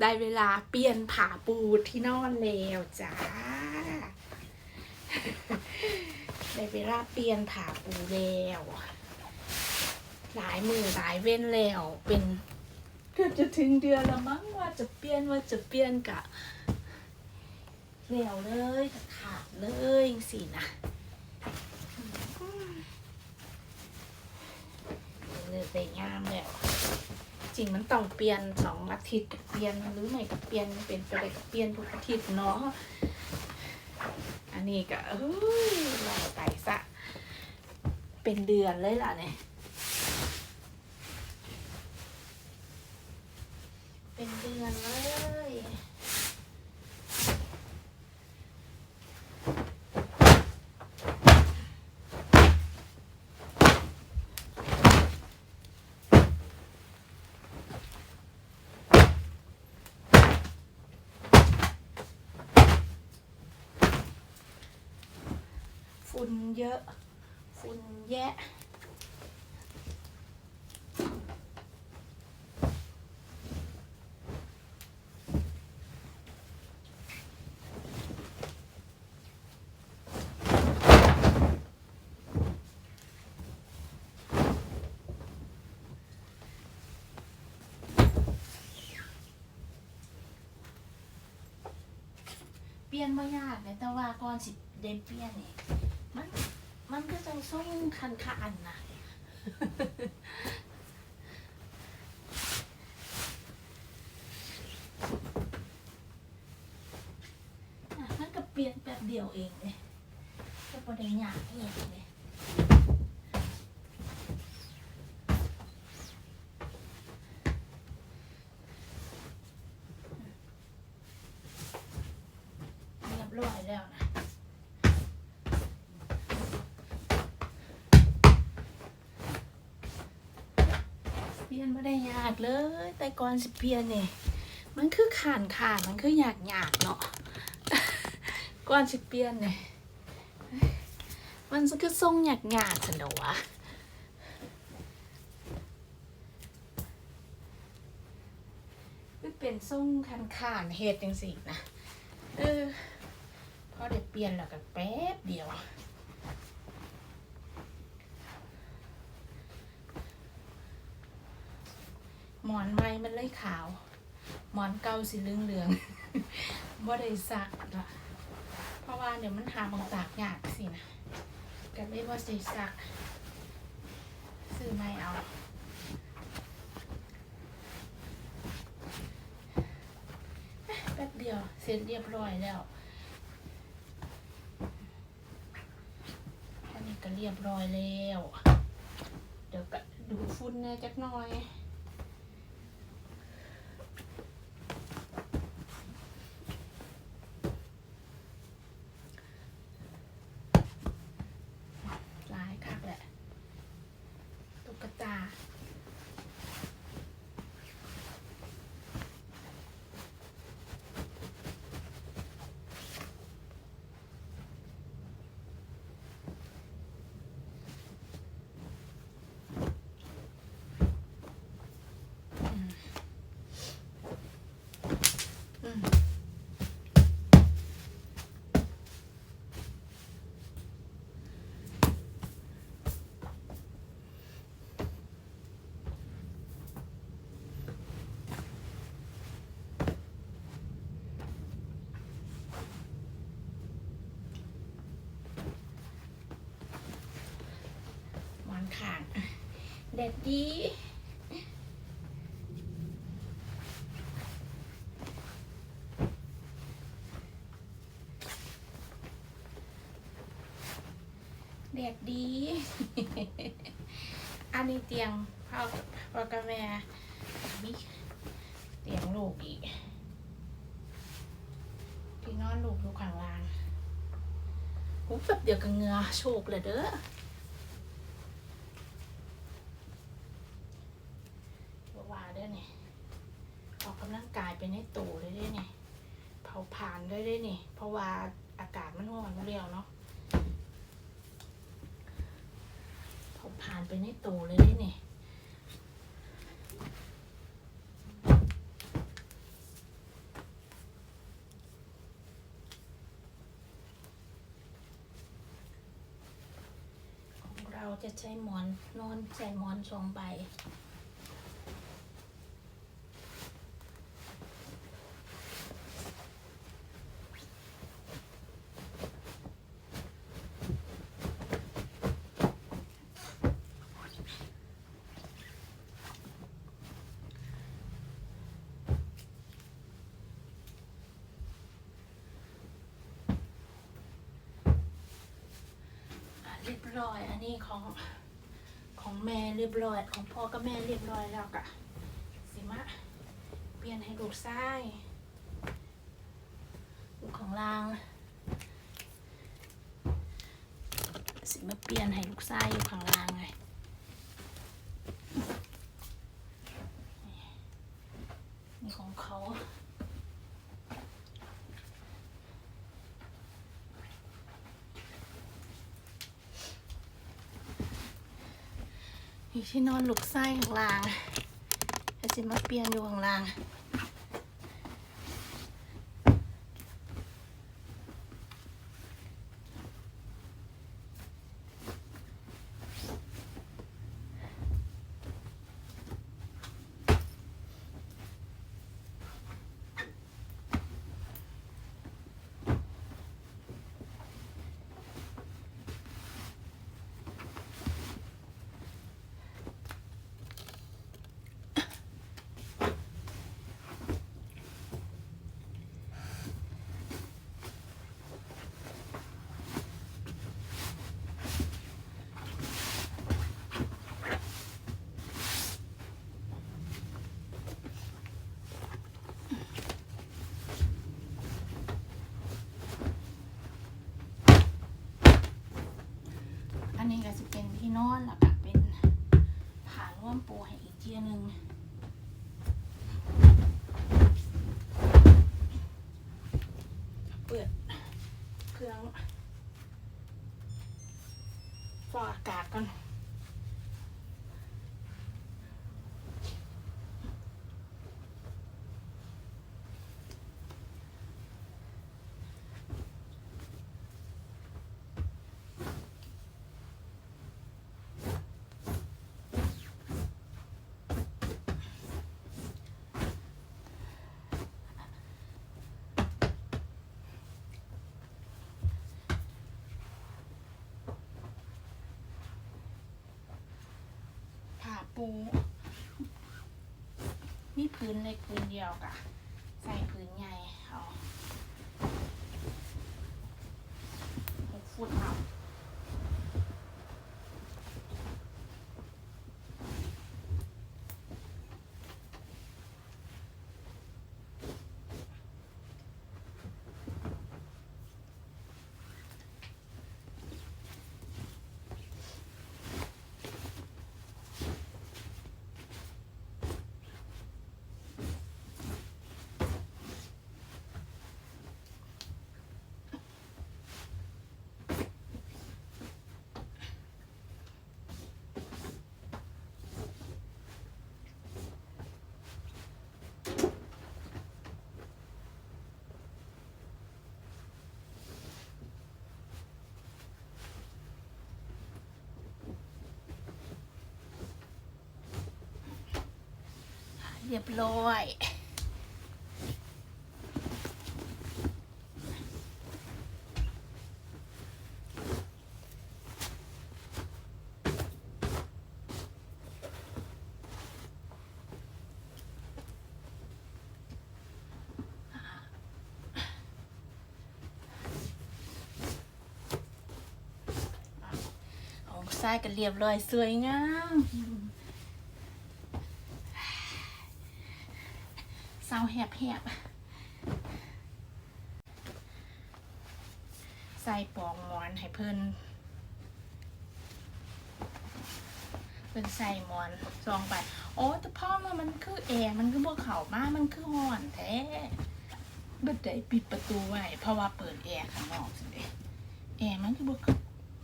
ได้เวลาเปลี่ยนผาปูที่นอนแล้วจ้า ได้เวลาเปลี่ยนผาปูแล้วหลายมือหลายเว้นแล้วเป็นเกือบจะถึงเดือนละมั้งว่าจะเปลี่ยนว่าจะเปลี่ยนกะแล้วเลยขาดเลยสินะเลือกได้งามแล้ว จริงมันต้องเปลี่ยนสองอาทิตย์เปลี่ยนหรือไม่กัเปลี่ยนเป็นไปเลยกัเปลี่ยนทุกอาทิตย์เนาะอันนี้ก็เฮ้ยราไปซะเป็นเดือนเลยล่ะเนี่ย ฝุ่นเยอะ ฝุ่นแยะ เปลี่ยนไม่ยากเลยแต่ว่าก่อนสิเด้เปลี่ยนเนี่ย มันก็จะส่งคันคันนะนั่นก็เปลี่ยนแบบเดียวเองเลยก็ประเด็นยากเองเลยากเลย แต่ก่อนสิเพียเนี่ยมันคือขานขาดมันคืออยากอยากเนาะก่อนสิเพียเนี่ยมันคือทรงอยากอยากสินเวะเป็นส่งขันขานเหตุจริงสินะเออพอเดี๋ยวเปลี่ยนแล้วก็แป๊บเดียว หมอนไม้มันเลยขาว หมอนเก่าสีเหลืองเหลืองบ่ได้ซักละเพราะว่าเดี๋ยวมันหาบางตากยากสินะก็เลยบ่ได้ซักซื้อไม่เอาแป๊บเดียวเสร็จเรียบร้อยแล้วอันนี้ก็เรียบร้อยแล้ว เดี๋ยวก็ดูฟุ้นแน่จักหน่อย เดดดี เด็ดดี อันนี้เตียงพ่อพ่อกับแม่เตียงลูกอีกพี่นอนลูกอยู่ข้างลางหุบแบบเดียวกับเงือโชคเลยเด้อ ว่าอากาศมันร้อนมันเรียวเนาะผมผ่านไปในตูเลยนี่เนี่ยจะใช้หมอนนอนใช้หมอนสองใบ เรียบร้อย อันนี้ของของแม่เรียบร้อย ของพ่อกับแม่เรียบร้อยแล้วกะสิมาเปลี่ยนให้ลูกไส้ลูกของลางสิมาเปลี่ยนให้ลูกไส้อยู่ข้างล่างไงนี่ของเขา มีที่นอนลูกไส้ข้างล่างให้สิมาเปลี่ยนอยู่ข้างล่าง อันนี้ก็จะเป็นที่นอนแล้วก็เป็นผ่าร่วมปูให้อีกเจียหนึ่งเปิดเครื่อง ฟอกอากาศก่อน ปูมีพื้นเล็กพื้นเดียวกะ ใส่พื้นใหญ่เอาหกฟุตเอา เรียบร้อยของไส้กันเรียบร้อยสวยงาม เศร้าแหบแหบใส่ปองหมอนให้เพิ่นเพิ่นใส่หมอนซองไปโอ้แต่พ่อมามันคือแอร์มันคือบ่เขามามันคือห้อนแท้เบิดได้ปิดประตูไว้เพราะว่าเปิดแอร์ข้างนอกสิเด้แอร์มันคือบ่เข้า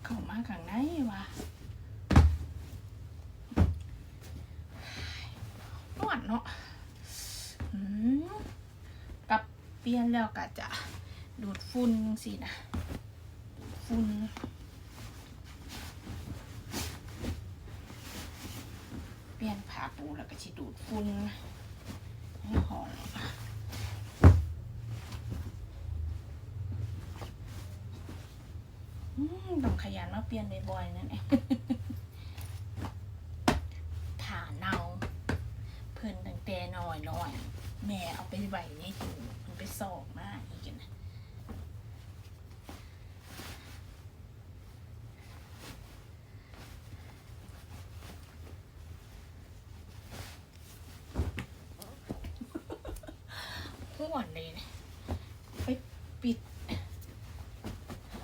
เข้ามาข้างในวะนวดเนาะอืมกับ เปลี่ยนแล้วก็จะดูดฝุ่นสินะฝุ่นเปลี่ยนผ้าปูแล้วก็สิดูดฝุ่นให้หองอืมต้องขยันมาเปลี่ยนบ่อยๆนั่นเองฐานเนาเพิ่นตั้งแต่น้อยน้อยๆแม่เอาไปไว้ในถุง ไปสอกมาอีกนะห้วนเลยนะไปปิด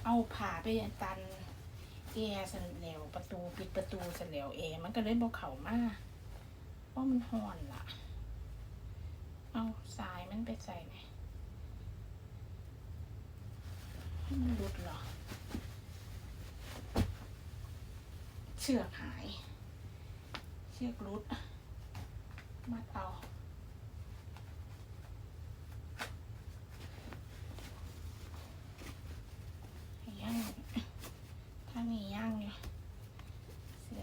เอาผ่าไปตันแอร์สันแล้วประตูปิดประตูสันแล้วแอร์มันก็เลยบอกเขามาเพราะมันห่อนล่ะ เอาสายมันไปใส่ไหนให้ มันหลุดเหรอ เชือกหาย เชือกรุดมาเอา ย่างถ้ามีย่างเนี่ยเสือ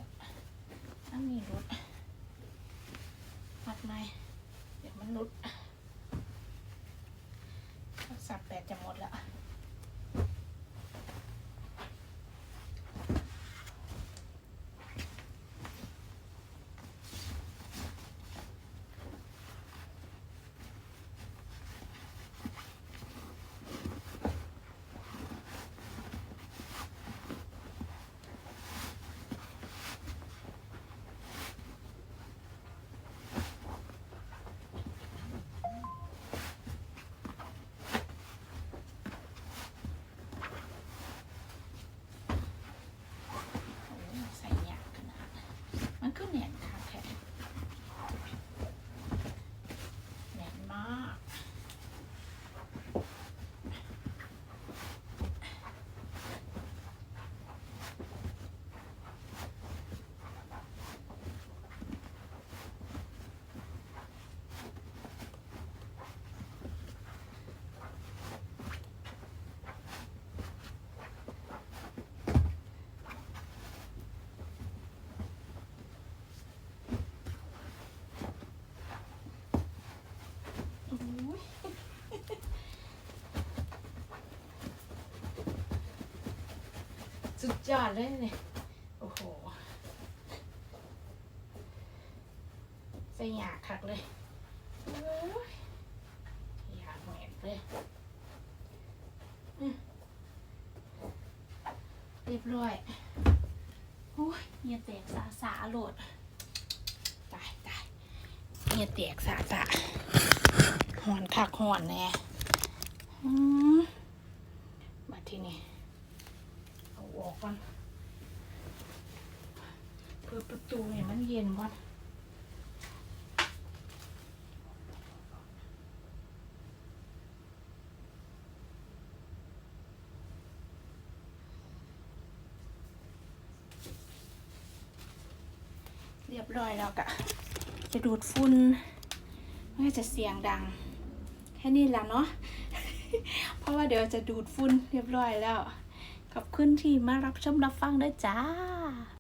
ถ้ามีรุดมัดไหมเดี๋ยวมันรุดสับแปดจะหมดแล้ว โอ้ใส่ยากขนาดนั้นมันก็แน่นค่ะแค่แน่นมาก โอ้ยสุด ยอดเลยเนี่ยโอ้โหใส่หยาคักเลยอยหยาแหวนเลยเรียบร้อยโอ้ยเงียแตกสาสาโหลดตายตายเงียแตกสาสาหอนคักหอนแน่อืมมาที่นี่ เอาออกก่อนเปิดประตูเนี่ยมันเย็นก่อน เรียบร้อยแล้วกะจะดูดฝุ่นมันก็จะเสียงดัง แค่นี้แหละเนาะเพราะว่าเดี๋ยวจะดูดฝุ่นเรียบร้อยแล้วขอบคุณที่มารับชมรับฟังด้วยจ้า